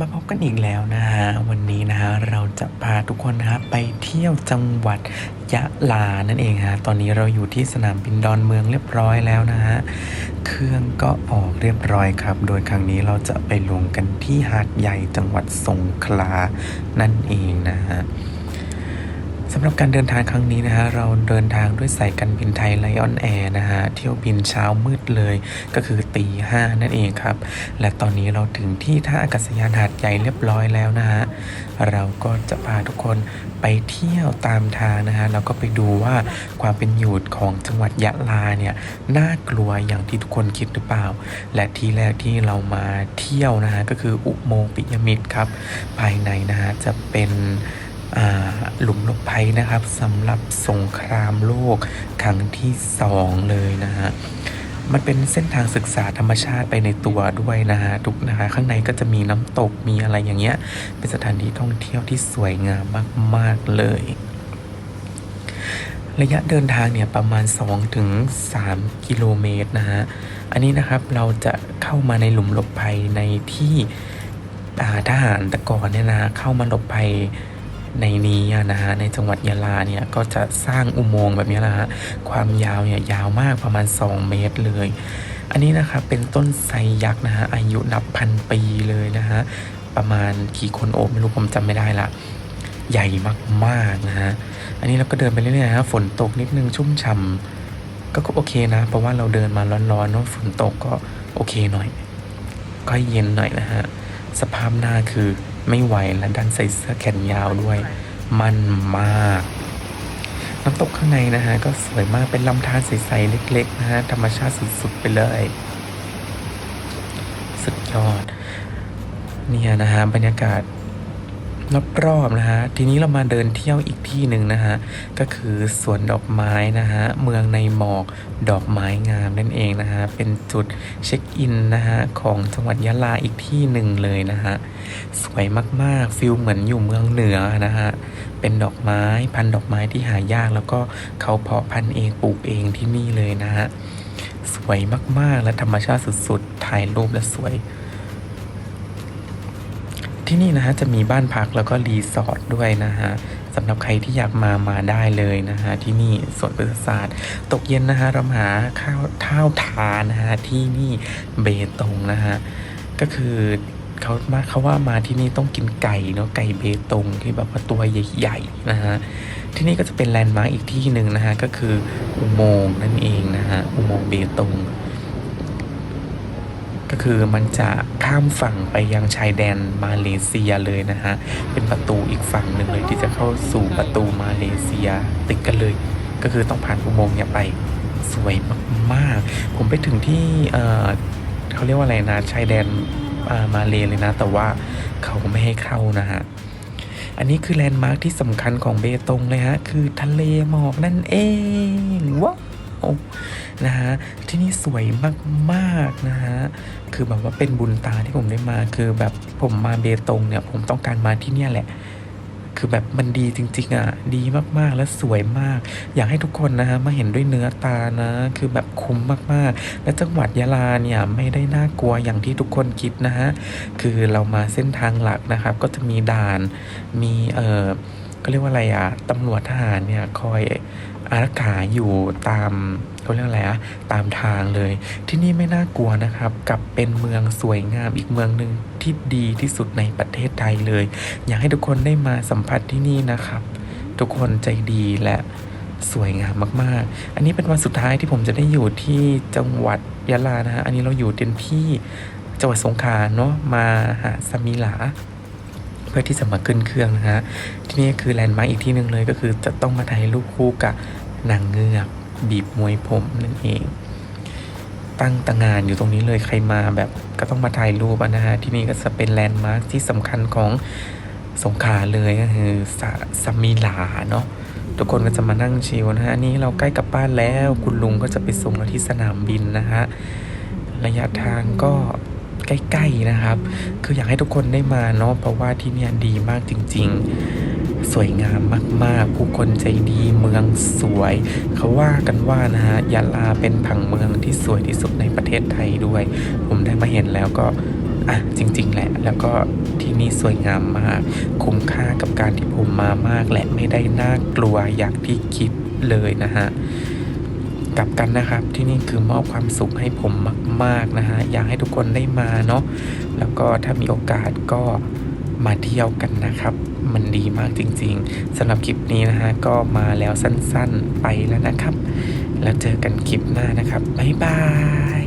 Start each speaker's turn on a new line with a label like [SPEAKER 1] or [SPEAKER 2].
[SPEAKER 1] มาพบกันอีกแล้วนะฮะวันนี้นะฮะเราจะพาทุกคนนะฮะไปเที่ยวจังหวัดยะลานั่นเองฮะตอนนี้เราอยู่ที่สนามบินดอนเมืองเรียบร้อยแล้วนะฮะเครื่องก็ออกเรียบร้อยครับ โดยครั้งนี้เราจะไปลงกันที่หาดใหญ่จังหวัดสงขลานั่นเองนะฮะ สำหรับการเดินทางครั้งนี้นะฮะเราเดินทางด้วยสายการบินไทยไลออนแอร์นะฮะเที่ยวบินเช้ามืดเลยก็คือตีห้านั่นเองครับ และตอนนี้เราถึงที่ท่าอากาศยานหาดใหญ่เรียบร้อยแล้วนะฮะเราก็จะพาทุกคนไปเที่ยวตามทางนะฮะแล้วก็ไปดูว่าความเป็นอยู่ของจังหวัดยะลาเนี่ยน่ากลัวอย่างที่ทุกคนคิดหรือเปล่า และที่แรกที่เรามาเที่ยวนะฮะก็คืออุโมงค์ปิยมิตรครับ ภายในนะฮะจะเป็น หลุมหลบภัยนะครับสำหรับสงครามโลกครั้งที่สองเลยนะฮะมันเป็นเส้นทางศึกษาธรรมชาติไปในตัวด้วยนะฮะทุกนะฮะข้างในก็จะมีน้ำตกมีอะไรอย่างเงี้ย เป็นสถานที่ท่องเที่ยวที่สวยงามมาก ๆ เลย ระยะเดินทางเนี่ยประมาณ 2-3 กิโลเมตรนะฮะ อันนี้นะครับเราจะเข้ามาในหลุมหลบภัยในที่ทหารตะกอนเนี่ยนะเข้ามาหลบภัย ในนี้นะฮะในจังหวัดยะลาเนี่ยก็จะสร้างอุโมงค์แบบนี้นะฮะความยาวเนี่ยยาวมากประมาณ 2 เมตรเลย อันนี้นะครับเป็นต้นไทรยักษ์นะฮะอายุนับพันปีเลยนะฮะประมาณกี่คนโอบไม่รู้ผมจำไม่ได้ละใหญ่มากๆนะฮะอันนี้เราก็เดินไปเรื่อยๆฮะฝนตกนิดนึงชุ่มฉ่ำก็โอเคนะ เพราะว่าเราเดินมาร้อนๆเนาะฝนตกก็โอเคหน่อย ก็เย็นหน่อยนะฮะสภาพหน้าคือ ไม่ไหวและดันใส่เสื้อแขนยาวด้วย มันมาก น้ำตกข้างในนะฮะ ก็สวยมากเป็นลำธารใสๆเล็ก ๆ นะฮะ ธรรมชาติสุดๆไปเลย สุดยอด เนี่ยนะฮะบรรยากาศ รอบๆนะฮะ ทีนี้เรามาเดินเที่ยวอีกที่หนึ่งนะฮะ ก็คือสวนดอกไม้นะฮะ เมืองในหมอกดอกไม้งามนั่นเองนะฮะ เป็นจุดเช็คอินนะฮะของจังหวัดยะลาอีกที่หนึ่งเลยนะฮะ สวยมากๆฟิลเหมือนอยู่เมืองเหนือนะฮะ เป็นดอกไม้พันดอกไม้ที่หายากแล้วก็เขาเพาะพันธุ์เองปลูกเองที่นี่เลยนะฮะ สวยมากๆและธรรมชาติสุดๆ ถ่ายรูปและสวย ที่นี่นะฮะจะมีบ้านพักแล้วก็รีสอร์ทด้วยนะฮะสำหรับใครที่อยากมามาได้เลยนะฮะที่นี่สวนพฤกษศาสตร์ ตกเย็นนะฮะเราหาข้าวท่าวทานนะฮะที่นี่เบตงนะฮะก็คือเขามาเขาว่ามาที่นี่ต้องกินไก่เนาะไก่เบตงที่แบบว่าตัวใหญ่ๆนะฮะที่นี่ก็จะเป็นแลนด์มาร์กอีกที่หนึ่งนะฮะก็คืออุโมงค์นั่นเองนะฮะอุโมงค์เบตง ก็คือมันจะข้ามฝั่งไปยังชายแดนมาเลเซียเลยนะฮะ เป็นประตูอีกฝั่งหนึ่งเลยที่จะเข้าสู่ประตูมาเลเซียติดกันเลย ก็คือต้องผ่านอุโมงค์เนี่ยไปสวยมากๆ ผมไปถึงที่เออเขาเรียกว่าอะไรนะชายแดนมาเลเลยนะ แต่ว่าเขาไม่ให้เข้านะฮะอันนี้คือแลนด์มาร์คที่สำคัญของเบตงเลยฮะ คือทะเลหมอกนั่นเองว้าว นะฮะที่นี่สวยมากๆนะฮะคือแบบว่าเป็นบุญตาที่ผมได้มาคือแบบผมมาเบตงเนี่ย ผมต้องการมาที่เนี่ยแหละคือแบบมันดีจริงๆอะดีมากๆและสวยมาก อยากให้ทุกคนนะฮะมาเห็นด้วยเนื้อตานะ คือแบบคุ้มมากๆ และจังหวัดยะลาเนี่ยไม่ได้น่ากลัวอย่างที่ทุกคนคิดนะฮะคือเรามาเส้นทางหลักนะครับ ก็จะมีด่านมีเอ่อ ก็เรียกว่าอะไรอะตำรวจทหารเนี่ยคอยอารักขาอยู่ตามเขาเรียกอะไรอะตามทางเลย ที่นี่ไม่น่ากลัวนะครับกับเป็นเมืองสวยงามอีกเมืองหนึ่งที่ดีที่สุดในประเทศไทยเลย อยากให้ทุกคนได้มาสัมผัสที่นี่นะครับ ทุกคนใจดีและสวยงามมาก ๆ อันนี้เป็นวันสุดท้ายที่ผมจะได้อยู่ที่จังหวัดยะลานะฮะ อันนี้เราอยู่เต็มที่จังหวัดสงขลาเนาะมาหาสมิลา พื่อที่จะมาขึ้นเครื่องนะฮะที่นี่คือแลนด์มาร์กอีกที่หนึ่งเลยก็คือจะต้องมาถ่ายรูปคู่กับนางเงือกบีบมวยผมนั่นเอง ตั้งตางานอยู่ตรงนี้เลยใครมาแบบก็ต้องมาถ่ายรูปนะฮะที่นี่ก็จะเป็นแลนด์มาร์คที่สำคัญของสงขลาเลยก็คือสสมิลาเนาะทุกคนก็จะมานั่งชิลนะฮะอันนี้เราใกล้กับบ้านแล้ว คุณลุงก็จะไปส่งเราที่สนามบินนะฮะระยะทางก็ ใกล้ๆนะครับ คืออยากให้ทุกคนได้มาเนาะเพราะว่าที่นี่ดีมากจริง ๆ สวยงามมากๆ ผู้คนใจดีเมืองสวย เขาว่ากันว่านะฮะยะลาเป็นผังเมืองที่สวยที่สุดในประเทศไทยด้วย ผมได้มาเห็นแล้วก็อะจริง ๆ แหละ แล้วก็ที่นี่สวยงามมาก คุ้มค่ากับการที่ผมมามากและไม่ได้น่ากลัวอย่างที่คิดเลยนะฮะ กลับกันนะครับ ที่นี่คือมอบความสุขให้ผมมาก ๆ นะฮะ อยากให้ทุกคนได้มาเนาะแล้วก็ถ้ามีโอกาสก็มาเที่ยวกันนะครับ มันดีมากจริง ๆสำหรับคลิปนี้นะฮะ ก็มาแล้วสั้นๆไปแล้วนะครับ แล้วเจอกันคลิปหน้านะครับ บ๊ายบาย